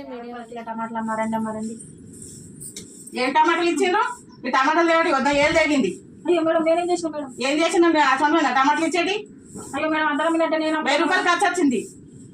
ఇక టమాటాలు అమ్మ రండి అమ్మ రండి. ఏం టమాటాలు ఇచ్చిండ్రు? ఈ టమాటాలు దేవుడి వద్ద ఏం జరిగింది? అయ్యో మేడం నేనేం చేసిన మేడం? ఏం చేసిన అసలు టమాటాలు ఇచ్చేది అయ్యో మేడం అందరం నేను వెయ్యి రూపాయలు ఖర్చు వచ్చింది.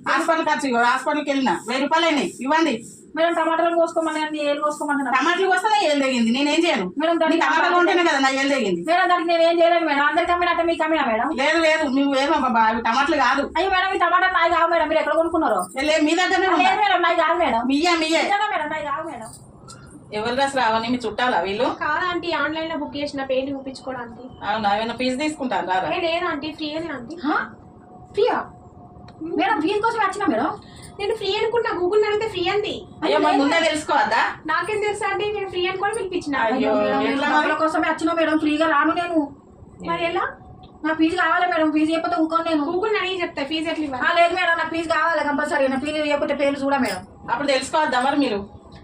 హాస్పిటల్ ఖర్చు ఇగో హాస్పిటల్కి వెళ్ళిన. వెయ్యి రూపాయలు అయినాయి. ఇవ్వండి. మేడం టమాటాలు కోసుకోమని అండి ఏలు కోసుకోమంటున్నారు టమాటాలు వస్తేనే ఏం తెగింది. నేనేం చేయను. మేడం నీ దానికి టమాటాలు ఉంటేనే కదా నా ఏం తెగింది. మేడం దానికి నేను ఏం చేయలేదు మేడం. అందరికి అమ్మినట్టే మీకు అమ్మినా మేడం? లేదు లేదు. నువ్వు ఏమో బాబా అవి టమాటాలు కాదు. అయ్యో మేడం ఈ టమాటా నాయి కావు మేడం. మీరు ఎక్కడ కొనుక్కున్నారు? లే, మీ దగ్గరనే లేదు మేడం నాయి కాదు మేడం. మీయే మీయే. మేడం నాయి కావు మేడం. ఎవరు అసలు అవన్నీ మీ చుట్టాలా వీళ్ళు? కాదా ఆంటీ ఆన్లైన్లో బుక్ చేసిన పెయింట్ చూపించుకోవడానికి అవునా? ఏమైనా ఫీజు తీసుకుంటాను రారా? ఏ లేదా ఆంటీ ఫ్రీ అని ఆంటీ. హా? ఫ్రీయా? మేడం ఫీజు కోసం వచ్చినా మేడం? నేను ఫ్రీ అనుకున్నా గూగుల్ అడిగితే ఫ్రీ అంది. అయ్యో మరి ముందే తెలుసుకోవద్దా నాకేం తెలుసా అండి నేను ఫ్రీ పిలిపించిన అయ్యో ఎట్లా డబ్బుల మరి? కోసమే వచ్చినా మేడం ఫ్రీగా రాను నేను. మరి ఎలా? నా ఫీజు కావాలి మేడం ఫీజు చెప్పితే ఊకోను నేను. గూగుల్ అడిగి చెప్తా ఫీజు ఎట్లా ఆ, ఇవ్వాలి లేదు మేడం నాకు ఫీజు కావాలి కంపల్సరీ. నా ఫీజు చెప్పితే పేరు చూడ మేడం. అప్పుడు తెలుసుకోవద్దా మరి మీరు?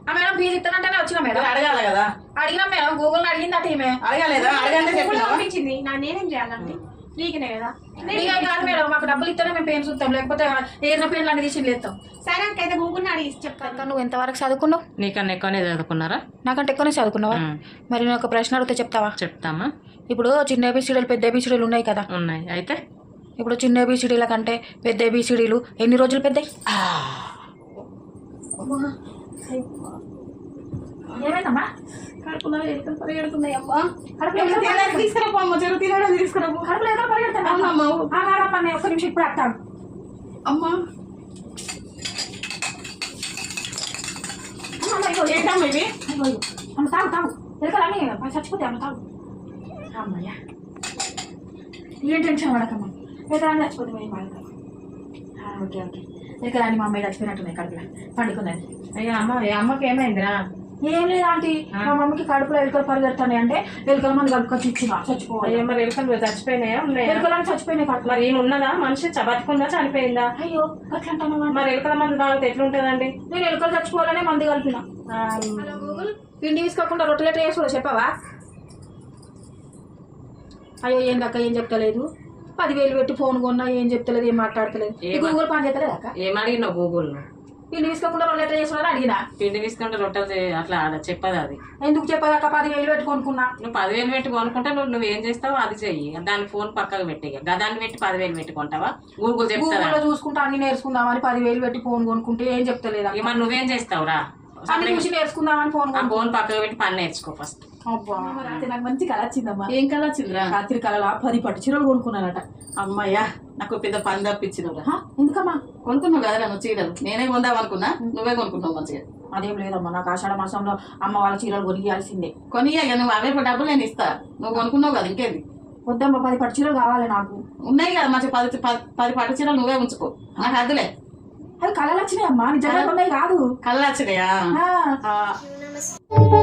ఆ మేడం ఫీజు ఇస్తానంటేనే వచ్చిన మేడం. మీరు అడగాలి కదా? అడిగినా మేడం గూగుల్ అడిగిందట ఈమె అడగలేదా? చెప్పినావా? పంపించింది. నా నేనేం చేయాలంటే ఫ్రీగానే కదా? ఫ్రీగా కాదు మేడం మాకు డబ్బులు ఇస్తేనే మేము పేరు చూస్తాం లేకపోతే ఏరిన పేర్లు అన్ని తీసి లేస్తాం సరే అక్క అయితే గూగుల్ అడిగి చెప్తాను. నువ్వు ఎంతవరకు చదువుకున్నావు? నీకన్నా ఎక్కువనే చదువుకున్నారా? నాకంటే ఎక్కువనే చదువుకున్నావా. మరి నేను ఒక ప్రశ్న అడిగితే చెప్తావా? చెప్తామా? ఇప్పుడు చిన్న ఏబిసిడీలు పెద్ద ఏబిసిడీలు ఉన్నాయి కదా? ఉన్నాయి. అయితే? ఇప్పుడు చిన్న ఏబిసిడీల కంటే పెద్ద ఏబిసిడీలు ఎన్ని రోజులు పెద్దయి? ఏమైందమ్మా? కడుపులో ఎలుకలు పరిగెడుతున్నాయి అమ్మా కడుపులో ఎలుకలు తినడానికి తీసుకురాపో అమ్మ చెరువు తినడానికి తీసుకురాపో. కడుపులో ఏదో పరిగెడతాను అవునమ్మా ఆగారమ్మా నేను ఒక్క నిమిషం ఇప్పుడు వస్తాను. అమ్మా. అమ్మ, అమ్మ, ఇగో, ఏంటమ్మా ఇవి? ఇగో, ఇగో. అమ్మ తాగు తాగు. ఎలుకలు అన్నీ చచ్చిపోతాయి అమ్మ తాగు. అమ్మయ్యా. ఏం టెన్షన్ పడకమ్మా. మేము ఓకే ఓకే. ఎలుకలు అన్ని మా అమ్మాయి చచ్చిపోయినట్టున్నాయి కడుపులో. పండుకున్నది అయ్యో అమ్మ అమ్మకి ఏమైందిరా? ఏం లేదు ఆంటీ. మా మమ్మీకి కడుపులో ఎలుకలు పరిగెడతాయి అంటే ఎలుకల మంది కలుపుకొని ఇచ్చిన చచ్చిపోవాలి? మరి ఎలుకలు చచ్చిపోయినాయా? ఎలుకలని చచ్చిపోయినాయి మరి ఈయన ఉన్నదా? మనిషి చ- బతికుందా చనిపోయిందా? అయ్యో అట్లా అంటాను మరి ఎలుకల మంది తాగితే ఎట్లుంటదండి? నేను ఎలుకలు చచ్చిపోవాలనే మంది కలిపిన. పిండి తీసుకోకుండా రొట్టెలు ఎట్లా చేసుకో చెప్పవా? అయ్యో ఏం దక్క ఏం చెప్తలేదు? పదివేలు పెట్టి ఫోన్ కొన్నా ఏం చెప్తలేదు ఏం మాట్లాడతలేదు? ఈ ఏమ- గూగుల్ పని చేస్తలేదు అక్క? ఏం అడిగినావు గూగుల్ పిండి తీసుకోకుండా రొట్టెలు ఎట్లా చేసుకోవాలని అడిగినా. పిండి తీసుకుంటే రొట్టెలు అట్లా చెప్పదు అది. ఎందుకు చెప్పదక్క పదివేలు పెట్టి కొనుక్కున్నా. నువ్వు పదివేలు పెట్టి కొనుక్కుంటే నువ్వు నువ్వు ఏం చేస్తావు అది చెయ్యి. దాని ఫోన్ పక్కకు పెట్టి. గదాన్ని పెట్టి పదివేలు పెట్టుకుంటావా గూగుల్ గూగుల్లో చూసుకుంటా అన్ని నేర్చుకుందామని పదివేలు పెట్టి ఫోన్ కొనుక్కుంటే ఏం చెప్తలేదు మరి నువ్వేం చేస్తావురా? అన్ని చూసి నేర్చుకుందామని ఫోన్ ఫోన్ పక్కకు పెట్టి పని నేర్చుకో ఫస్ట్. నాకు మంచి కళ వచ్చిందమ్మా. ఏం కల వచ్చిందిరా? రాత్రి కళ పది పట్టు చీరలు కొనుక్కున్నానట. అమ్మయ్యా నాకు పెద్ద పని తప్పించినవురా? ఎందుకమ్మా? కొనుక్కున్నావు కదా నువ్వు చీరలు? నేనే కొందాం అనుకున్నా నువ్వే కొనుక్కున్నావు మంచిగా. అదేం లేదమ్మా నాకు ఆషాఢ మాసంలో అమ్మ వాళ్ళ చీరలు కొనియాల్సిందే. కొని ఇక నువ్వు అవే డబ్బులు నేను ఇస్తా. నువ్వు కొనుక్కున్నావు కదా ఇంకేంది? వద్దమ్మా పది పట్టు చీరలు కావాలి నాకు. ఉన్నాయి కదా మంచి పది పది- పట్టు చీరలు నువ్వే ఉంచుకో. నాకు అద్దులే అవి కళలు వచ్చినాయమ్మా నిజంగా ఉన్నాయి కాదు. కళ్ళు వచ్చినాయా.